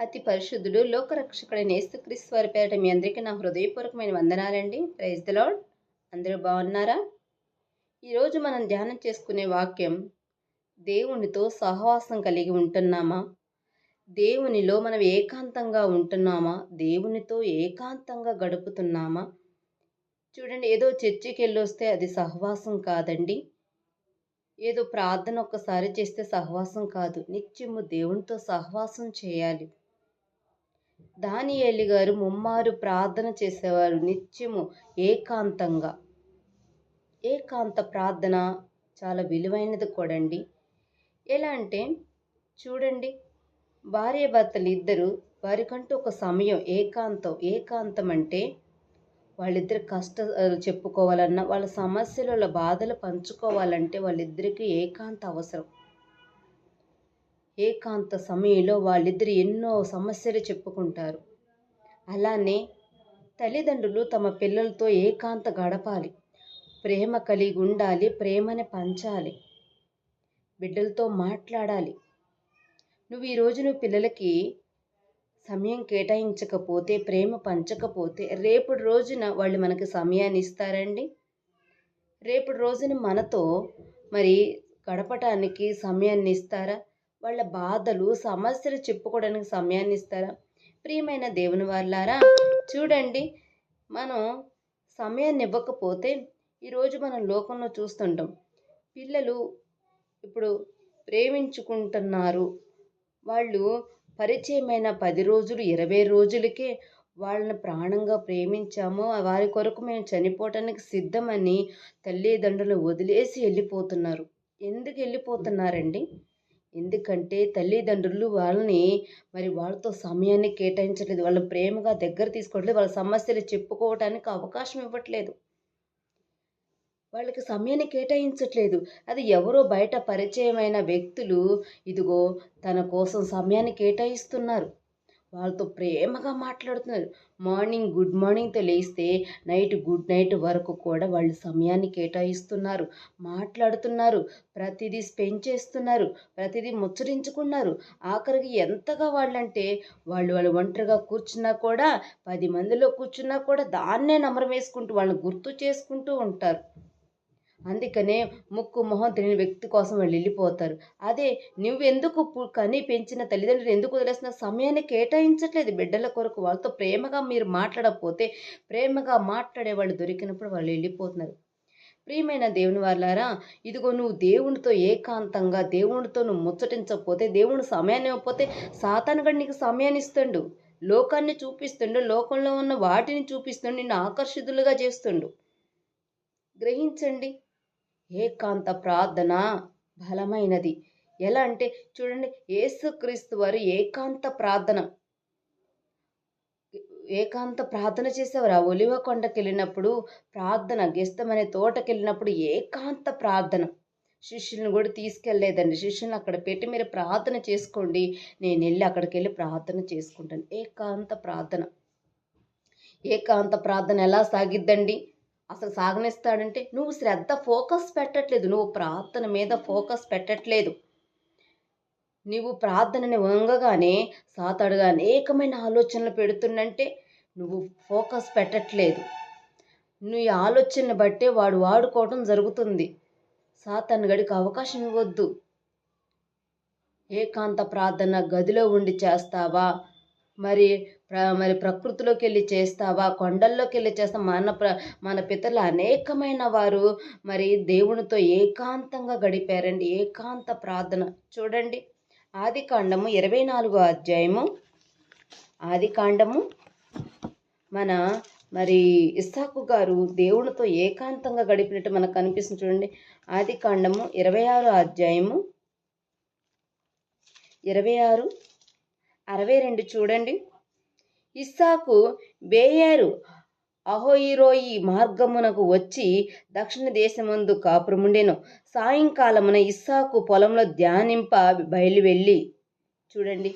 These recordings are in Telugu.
అతి పరిశుద్ధుడు లోకరక్షకుడైన యేసుక్రీస్తు వారి పేరట మీ అందరికీ నా హృదయపూర్వకమైన వందనాలండి. ప్రైజ్ ద లాడ్ అందరూ బాగున్నారా? ఈరోజు మనం ధ్యానం చేసుకునే వాక్యం దేవునితో సహవాసం కలిగి ఉంటున్నామా? దేవునిలో మనం ఏకాంతంగా ఉంటున్నామా? దేవునితో ఏకాంతంగా గడుపుతున్నామా? చూడండి ఏదో చర్చికి వెళ్ళొస్తే అది సహవాసం కాదండి. ఏదో ప్రార్థన ఒక్కసారి చేస్తే సహవాసం కాదు. నిత్యము దేవునితో సహవాసం చేయాలి. దానియేలి గారు ముమ్మారు ప్రార్థన చేసేవారు నిత్యము ఏకాంతంగా. ఏకాంత ప్రార్థన చాలా విలువైనది కూడండి. ఎలా అంటే చూడండి భార్య భర్తలు ఇద్దరు వారికంటూ ఒక సమయం ఏకాంతం. ఏకాంతం అంటే వాళ్ళిద్దరు కష్ట చెప్పుకోవాలన్నా వాళ్ళ సమస్యలు వాళ్ళ బాధలు పంచుకోవాలంటే వాళ్ళిద్దరికీ ఏకాంత అవసరం. ఏకాంత సమయంలో వాళ్ళిద్దరు ఎన్నో సమస్యలు చెప్పుకుంటారు. అలానే తల్లిదండ్రులు తమ పిల్లలతో ఏకాంత గడపాలి. ప్రేమ కలిగి ఉండాలి ప్రేమని పంచాలి బిడ్డలతో మాట్లాడాలి. నువ్వు ఈరోజు నువ్వు పిల్లలకి సమయం కేటాయించకపోతే ప్రేమ పంచకపోతే రేపటి రోజున వాళ్ళు మనకి సమయాన్ని ఇస్తారండి? రేపటి రోజున మనతో మరి గడపటానికి సమయాన్ని ఇస్తారా? వాళ్ళ బాధలు సమస్యలు చెప్పుకోవడానికి సమయాన్ని ఇస్తారా? ప్రియమైన దేవుని వాళ్ళారా చూడండి. మనం సమయాన్ని ఇవ్వకపోతే ఈరోజు మనం లోకంలో చూస్తుంటాం. పిల్లలు ఇప్పుడు ప్రేమించుకుంటున్నారు. వాళ్ళు పరిచయమైన పది రోజులు ఇరవై రోజులకే వాళ్ళని ప్రాణంగా ప్రేమించాము. వారి కొరకు మేము చనిపోవటానికి సిద్ధమని తల్లిదండ్రులు వదిలేసి వెళ్ళిపోతున్నారు. ఎందుకు వెళ్ళిపోతున్నారండి? ఎందుకంటే తల్లిదండ్రులు వాళ్ళని మరి వాళ్ళతో సమయాన్ని కేటాయించట్లేదు. వాళ్ళ ప్రేమగా దగ్గర తీసుకోవట్లేదు. వాళ్ళ సమస్యలు చెప్పుకోవటానికి అవకాశం ఇవ్వట్లేదు. వాళ్ళకి సమయాన్ని కేటాయించట్లేదు. అది ఎవరో బయట పరిచయమైన వ్యక్తులు ఇదిగో తన కోసం సమయాన్ని కేటాయిస్తున్నారు. వాళ్ళతో ప్రేమగా మాట్లాడుతున్నారు. మార్నింగ్ గుడ్ మార్నింగ్తో లేస్తే నైట్ గుడ్ నైట్ వరకు కూడా వాళ్ళు సమయాన్ని కేటాయిస్తున్నారు. మాట్లాడుతున్నారు. ప్రతిదీ స్పెండ్ చేస్తున్నారు. ప్రతిదీ ముచ్చరించుకున్నారు. ఆఖరికి ఎంతగా వాళ్ళంటే వాళ్ళు వాళ్ళు ఒంటరిగా కూర్చున్నా కూడా పది మందిలో కూర్చున్నా కూడా దాన్నే నమరం వేసుకుంటూ వాళ్ళని గుర్తు చేసుకుంటూ ఉంటారు. అందుకనే ముక్కు మొహం తెలియని వ్యక్తి కోసం వాళ్ళు వెళ్ళిపోతారు. అదే నువ్వెందుకు కని పెంచిన తల్లిదండ్రులు ఎందుకు వదిలేస్తున్న సమయాన్ని కేటాయించట్లేదు? బిడ్డల కొరకు వాళ్ళతో ప్రేమగా మీరు మాట్లాడకపోతే ప్రేమగా మాట్లాడే వాళ్ళు దొరికినప్పుడు వాళ్ళు వెళ్ళిపోతున్నారు. ప్రియమైన దేవుని వాళ్ళారా ఇదిగో నువ్వు దేవునితో ఏకాంతంగా దేవునితో నువ్వు ముచ్చటించకపోతే దేవుని సమయాన్ని ఇవ్వకపోతే సాతానుగడు నీకు సమయాన్ని ఇస్తుండు. లోకాన్ని చూపిస్తుండు లోకంలో ఉన్న వాటిని చూపిస్తుండు నిన్ను ఆకర్షితులుగా చేస్తుండు. గ్రహించండి ఏకాంత ప్రార్థన బలమైనది. ఎలా అంటే చూడండి యేసుక్రీస్తు వారు ఏకాంత ప్రార్థన. ఏకాంత ప్రార్థన చేసేవారు. ఆ ఒలివ కొండకి వెళ్ళినప్పుడు ప్రార్థన గెస్తమనే తోటకి వెళ్ళినప్పుడు ఏకాంత ప్రార్థన. శిష్యులను కూడా తీసుకెళ్ళలేదండి. శిష్యులను అక్కడ పెట్టి మీరు ప్రార్థన చేసుకోండి. నేను వెళ్ళి అక్కడికి వెళ్ళి ప్రార్థన చేసుకుంటాను. ఏకాంత ప్రార్థన. ఏకాంత ప్రార్థన ఎలా సాగిద్దండి? అసలు సాగనిస్తాడంటే నువ్వు శ్రద్ధ ఫోకస్ పెట్టట్లేదు నువ్వు ప్రార్థన మీద ఫోకస్ పెట్టట్లేదు. నువ్వు ప్రార్థనని వంగగానే సాతాడుగా అనేకమైన ఆలోచనలు పెడుతుండంటే నువ్వు ఫోకస్ పెట్టట్లేదు. నీ ఆలోచనని బట్టే వాడు వాడుకోవడం జరుగుతుంది. సాతాను గడికి అవకాశం ఇవ్వద్దు. ఏకాంత ప్రార్థన గదిలో ఉండి చేస్తావా? మరి మరి ప్రకృతిలోకి వెళ్ళి చేస్తావా? కొండల్లోకి వెళ్ళి చేస్తా మన ప్ర మన పితరులు అనేకమైన వారు. మరి దేవునితో ఏకాంతంగా గడిపారండి. ఏకాంత ప్రార్థన. చూడండి. ఆది కాండము ఇరవై నాలుగో అధ్యాయము. ఆది కాండము మన మరి ఇస్సాకు గారు దేవునితో ఏకాంతంగా గడిపినట్టు మనకు కనిపిస్తుంది చూడండి. ఆది కాండము ఇరవై ఆరో అధ్యాయము. ఇరవై ఆరు అరవై రెండు చూడండి. ఇస్సాకు బేయేరు అహోయిరోయి మార్గమునకు వచ్చి దక్షిణ దేశమందు కాపురముండెను. సాయంకాలమున ఇస్సాకు పొలంలో ధ్యానింప బయలు వెళ్ళి చూడండి.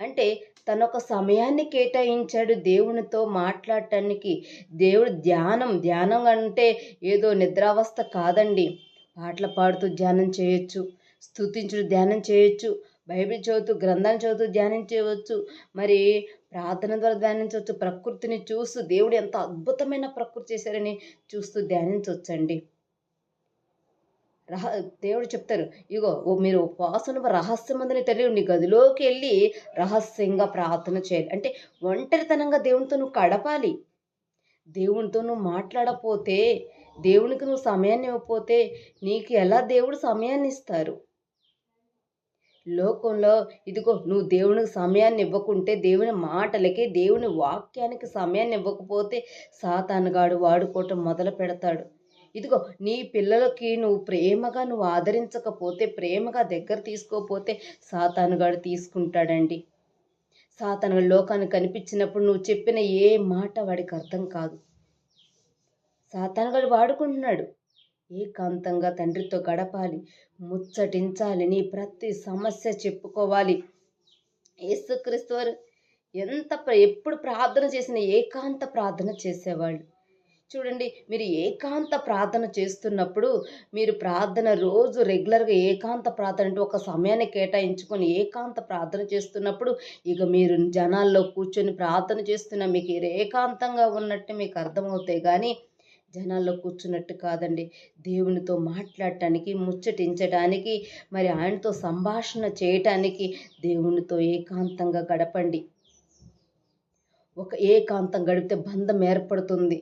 అంటే తన ఒక సమయాన్ని కేటాయించాడు దేవునితో మాట్లాడటానికి. దేవుడు ధ్యానం ధ్యానం అంటే ఏదో నిద్రావస్థ కాదండి. పాటలు పాడుతూ ధ్యానం చేయొచ్చు స్థుతించుడు ధ్యానం చేయొచ్చు బైబిల్ చదువుతూ గ్రంథాలు చదువుతూ ధ్యానం చేయవచ్చు. మరి ప్రార్థన ద్వారా ధ్యానించవచ్చు. ప్రకృతిని చూస్తూ దేవుడు ఎంత అద్భుతమైన ప్రకృతి చేశారని చూస్తూ ధ్యానించవచ్చండి. రహ దేవుడు చెప్తారు ఇగో ఓ మీరు ఉపవాసం రహస్యమందని తెలియదు నీ గదిలోకి వెళ్ళి రహస్యంగా ప్రార్థన చేయాలి. అంటే ఒంటరితనంగా దేవునితో నువ్వు కడపాలి. దేవునితో నువ్వు మాట్లాడపోతే దేవునికి నువ్వు సమయాన్ని ఇవ్వకపోతే నీకు ఎలా దేవుడు సమయాన్ని ఇస్తారు? లోకంలో ఇదిగో నువ్వు దేవునికి సమయాన్ని ఇవ్వకుంటే దేవుని మాటలకి దేవుని వాక్యానికి సమయాన్ని ఇవ్వకపోతే సాతానుగాడు వాడుకోవటం మొదలు పెడతాడు. ఇదిగో నీ పిల్లలకి నువ్వు ప్రేమగా నువ్వు ఆదరించకపోతే ప్రేమగా దగ్గర తీసుకోకపోతే సాతానుగాడు తీసుకుంటాడండి. సాతాను లోకానికి కనిపించినప్పుడు నువ్వు చెప్పిన ఏ మాట వాడికి అర్థం కాదు. సాతానుగాడు వాడుకుంటున్నాడు. ఏకాంతంగా తండ్రితో గడపాలి ముచ్చటించాలి నీ ప్రతి సమస్య చెప్పుకోవాలి. యేసుక్రీస్తు వారు ఎంత ప్ర- ఎప్పుడు ప్రార్థన చేసిన ఏకాంత ప్రార్థన చేసేవాళ్ళు. చూడండి మీరు ఏకాంత ప్రార్థన చేస్తున్నప్పుడు మీరు ప్రార్థన రోజు రెగ్యులర్గా ఏకాంత ప్రార్థన అంటే ఒక సమయాన్ని కేటాయించుకొని ఏకాంత ప్రార్థన చేస్తున్నప్పుడు ఇక మీరు జనాల్లో కూర్చొని ప్రార్థన చేస్తున్న మీకు ఏకాంతంగా ఉన్నట్టు మీకు అర్థమవుతాయి. కానీ జనాల్లో కూర్చున్నట్టు కాదండి. దేవునితో మాట్లాడటానికి ముచ్చటించడానికి మరి ఆయనతో సంభాషణ చేయటానికి దేవునితో ఏకాంతంగా గడపండి. ఒక ఏకాంతం గడిపితే బంధం ఏర్పడుతుంది.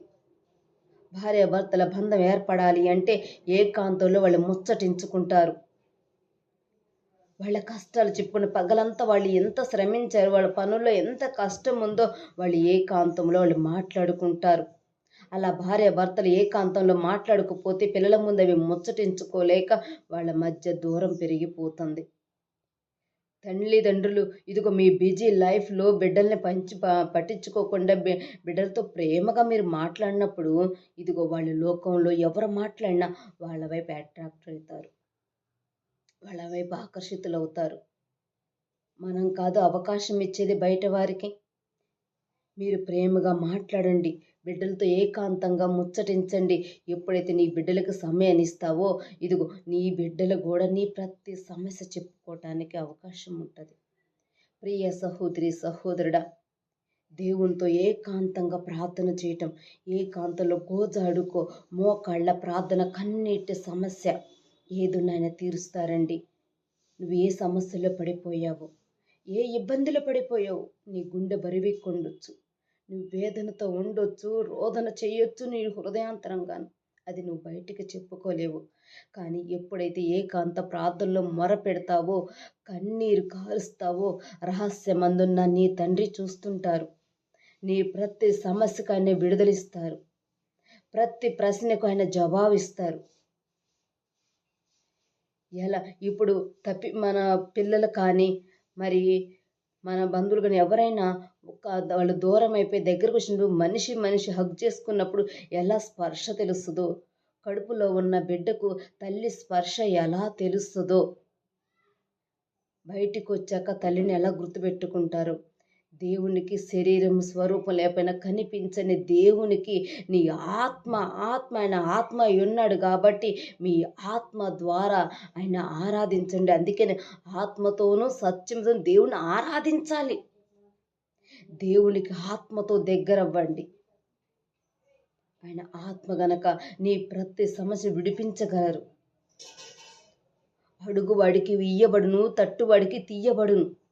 భార్యాభర్తల బంధం ఏర్పడాలి అంటే ఏకాంతంలో వాళ్ళు ముచ్చటించుకుంటారు. వాళ్ళ కష్టాలు చెప్పుకుని పగలంతా వాళ్ళు ఎంత శ్రమించారు వాళ్ళ పనుల్లో ఎంత కష్టం ఉందో వాళ్ళు ఏకాంతంలో వాళ్ళు మాట్లాడుకుంటారు. అలా భార్య భర్తలు ఏకాంతంలో మాట్లాడకపోతే పిల్లల ముందు అవి ముచ్చటించుకోలేక వాళ్ళ మధ్య దూరం పెరిగిపోతుంది. తల్లిదండ్రులు ఇదిగో మీ బిజీ లైఫ్లో బిడ్డల్ని పంచి ప- పట్టించుకోకుండా బి- బిడ్డలతో ప్రేమగా మీరు మాట్లాడినప్పుడు ఇదిగో వాళ్ళ లోకంలో ఎవరు మాట్లాడినా వాళ్ళ వైపు అట్రాక్ట్ అవుతారు. వాళ్ళ వైపు ఆకర్షితులు అవుతారు. మనం కాదు అవకాశం ఇచ్చేది బయట వారికి. మీరు ప్రేమగా మాట్లాడండి. బిడ్డలతో ఏకాంతంగా ముచ్చటించండి. ఎప్పుడైతే నీ బిడ్డలకు సమయాన్ని ఇస్తావో ఇదిగో నీ బిడ్డలు కూడా నీ ప్రతి సమస్య చెప్పుకోవటానికి అవకాశం ఉంటుంది. ప్రియ సహోదరి సహోదరుడా దేవునితో ఏకాంతంగా ప్రార్థన చేయటం ఏకాంతంలో గోజాడుకో మోకాళ్ళ ప్రార్థన కన్నీటి సమస్య ఏదున్నాయన తీరుస్తారండి. నువ్వు ఏ సమస్యలో పడిపోయావో ఏ ఇబ్బందులు పడిపోయావు నీ గుండె బరివెక్కొండొచ్చు నువ్వు వేదనతో ఉండొచ్చు రోదన చేయొచ్చు నీ హృదయాంతరంగాను. అది నువ్వు బయటికి చెప్పుకోలేవు. కానీ ఎప్పుడైతే ఏకాంత ప్రార్థనలో మొర పెడతావో కన్నీరు కారుస్తావో రహస్యమందున్న నీ తండ్రి చూస్తుంటారు. నీ ప్రతి సమస్యకు ఆయన విడుదలిస్తారు. ప్రతి ప్రశ్నకు ఆయన జవాబిస్తారు. ఎలా? ఇప్పుడు తప్పి మన పిల్లలు కానీ మరి మన బంధువులు కానీ ఎవరైనా ఒక వాళ్ళు దూరం అయిపోయి దగ్గరకు వచ్చినప్పుడు మనిషి మనిషి హగ్ చేసుకున్నప్పుడు ఎలా స్పర్శ తెలుస్తుందో కడుపులో ఉన్న బిడ్డకు తల్లి స్పర్శ ఎలా తెలుస్తుందో బయటికి వచ్చాక తల్లిని ఎలా గుర్తుపెట్టుకుంటారు? దేవునికి శరీరం స్వరూపం లేకపోయినా కనిపించని దేవునికి నీ ఆత్మ ఆత్మ ఆయన ఆత్మ ఉన్నాడు కాబట్టి మీ ఆత్మ ద్వారా ఆయన ఆరాధించండి. అందుకని ఆత్మతోనూ సత్యంతో దేవుని ఆరాధించాలి. దేవునికి ఆత్మతో దగ్గర అవ్వండి. ఆయన ఆత్మ గనక నీ ప్రతి సమస్య విడిపించగలరు. అడుగు వాడికి ఇయ్యబడును తట్టువాడికి తీయబడును.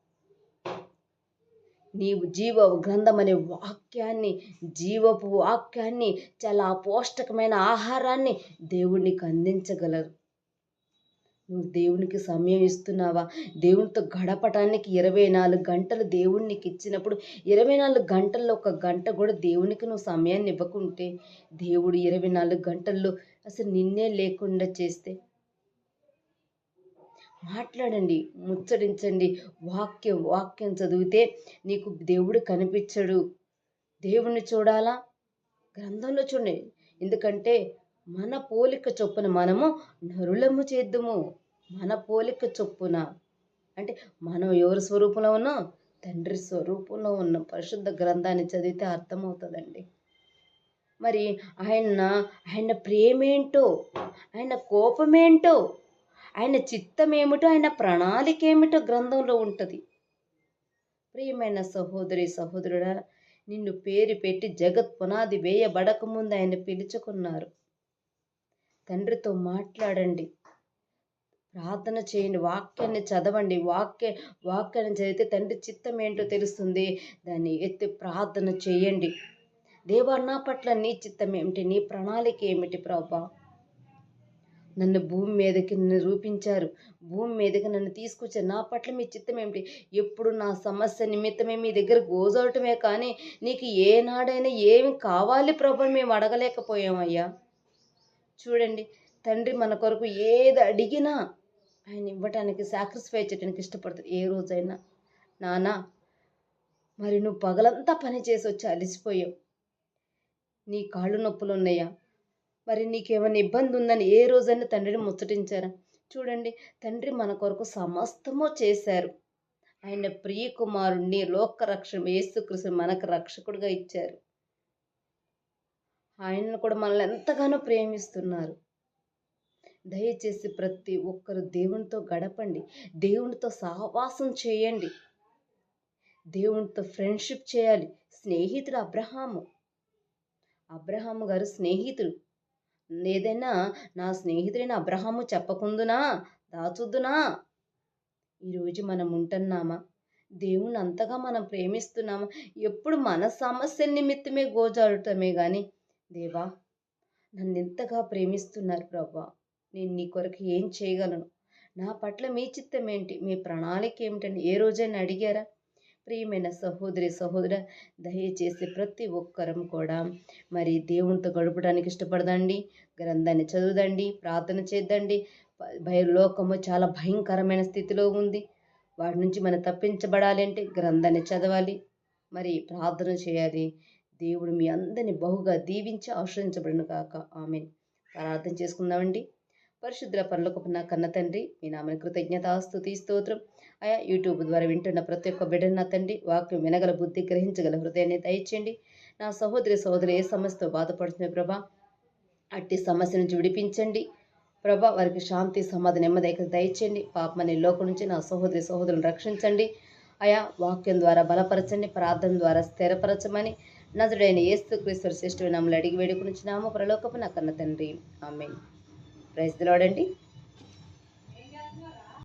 నీవు జీవ గ్రంథం అనే వాక్యాన్ని జీవపు వాక్యాన్ని చాలా అపోష్టకమైన ఆహారాన్ని దేవుడు నీకు అందించగలరు. నువ్వు దేవునికి సమయం ఇస్తున్నావా? దేవునితో గడపటానికి ఇరవై నాలుగు గంటలు దేవునికి ఇచ్చినప్పుడు ఇరవై నాలుగు గంటల్లో ఒక గంట కూడా దేవునికి నువ్వు సమయాన్ని ఇవ్వకుంటే దేవుడు ఇరవై నాలుగు గంటల్లో అసలు నిన్నే లేకుండా చేస్తే మాట్లాడండి ముచ్చడించండి వాక్యం వాక్యం చదివితే నీకు దేవుడు కనిపించడు. దేవుణ్ణి చూడాలా? గ్రంథంలో చూడండి. ఎందుకంటే మన పోలిక చొప్పున మనము నరులము చేద్దుము. మన పోలిక చొప్పున. అంటే మనం ఎవరి స్వరూపంలో ఉన్నా? తండ్రి స్వరూపంలో ఉన్న. పరిశుద్ధ గ్రంథాన్ని చదివితే అర్థమవుతుందండి. మరి ఆయన ఆయన ప్రేమేంటో? ఆయన కోపమేంటో? ఆయన చిత్తం ఏమిటో ఆయన ప్రణాళిక ఏమిటో గ్రంథంలో ఉంటుంది. ప్రియమైన సహోదరి సహోదరుడా నిన్ను పేరు పెట్టి జగత్ పునాది వేయబడకముందు ఆయన పిలుచుకున్నారు. తండ్రితో మాట్లాడండి. ప్రార్థన చేయండి. వాక్యాన్ని చదవండి. వాక్య వాక్యాన్ని చదివితే తండ్రి చిత్తం ఏంటో తెలుస్తుంది. దాన్ని ఎత్తి ప్రార్థన చేయండి. దేవా నా పట్ల నీ చిత్తం ఏమిటి? నీ ప్రణాళిక ఏమిటి ప్రభా? నన్ను భూమి మీదకి నన్ను రూపించారు. భూమి మీదకి నన్ను తీసుకొచ్చారు. నా పట్ల మీ చిత్తం ఏమిటి ఎప్పుడు నా సమస్య నిమిత్తమే మీ దగ్గర గోజవటమే కానీ నీకు ఏనాడైనా ఏమి కావాలి ప్రభు మేము అడగలేకపోయామయ్యా. చూడండి తండ్రి మన కొరకు ఏది అడిగినా ఆయన ఇవ్వటానికి సాక్రిఫై చేయడానికి ఇష్టపడతాడు. ఏ రోజైనా. నానా మరి నువ్వు పగలంతా పని చేసి వచ్చి అలసిపోయావు. నీ కాళ్ళు నొప్పులు ఉన్నాయా? మరి నీకేమైనా ఇబ్బంది ఉందని ఏ రోజైనా తండ్రిని ముచ్చటించారా? చూడండి తండ్రి మన కొరకు సమస్తము చేశారు. ఆయన ప్రియ కుమారుణ్ణి లోక రక్షణ యేసుకృష్ణ మనకు రక్షకుడిగా ఇచ్చారు. ఆయనను కూడా మనల్ని ఎంతగానో ప్రేమిస్తున్నారు. దయచేసి ప్రతి ఒక్కరు దేవునితో గడపండి. దేవునితో సహవాసం చేయండి. దేవునితో ఫ్రెండ్షిప్ చేయాలి. స్నేహితుడు అబ్రహాము. అబ్రహాము గారు స్నేహితుడు. ఏదైనా నా స్నేహితుడైన అబ్రహాము చెప్పకుందునా దాచుద్దునా? ఈరోజు మనం ఉంటున్నామా? దేవుని అంతగా మనం ప్రేమిస్తున్నామా? ఎప్పుడు మన సమస్యల నిమిత్తమే గోజాడటమే కానీ దేవా నన్ను ఎంతగా ప్రేమిస్తున్నారు ప్రభా. నేను నీ కొరకు ఏం చేయగలను? నా పట్ల మీ చిత్తం ఏంటి మీ ప్రణాళిక ఏమిటని ఏ రోజైనా అడిగారా? ప్రియమైన సహోదరి సహోదర దయచేసి ప్రతి ఒక్కరం కూడా మరి దేవునితో గడపడానికి ఇష్టపడదండి గ్రంథాన్ని చదువుదండి ప్రార్థన చేద్దండి. భయ లోకము చాలా భయంకరమైన స్థితిలో ఉంది. వాటి నుంచి మనం తప్పించబడాలి అంటే గ్రంథాన్ని చదవాలి మరి ప్రార్థన చేయాలి. దేవుడు మీ అందరిని బహుగా దీవించి ఆశ్రయించబడిన కాక ఆమె ప్రార్థన చేసుకుందామండి. పరిశుద్ధ పనులకు నా కన్న తండ్రి మీ నామని కృతజ్ఞత స్తుతి స్తోత్రం. ఆయా యూట్యూబ్ ద్వారా వింటున్న ప్రతి ఒక్క బిడ్డను నా తండ్రి వాక్యం వినగల బుద్ధి గ్రహించగల హృదయాన్ని దయచేయండి. నా సహోదరి సహోదరి ఏ సమస్యతో బాధపడుతుంది ప్రభా అట్టి సమస్య నుంచి విడిపించండి. ప్రభా వారికి శాంతి సమాధి నెమ్మది దయచేయండి. పాపమని లోకం నుంచి నా సహోదరి సహోదరులను రక్షించండి. ఆయా వాక్యం ద్వారా బలపరచండి ప్రార్థన ద్వారా స్థిరపరచమని నజుడైన ఏస్తు క్రీస్తు శ్రేష్ఠ అడిగి వేడుకునిచ్చినాము ప్రలోకపు నా కన్న తండ్రి. ఆమె ప్రైజ్ దిలాడండి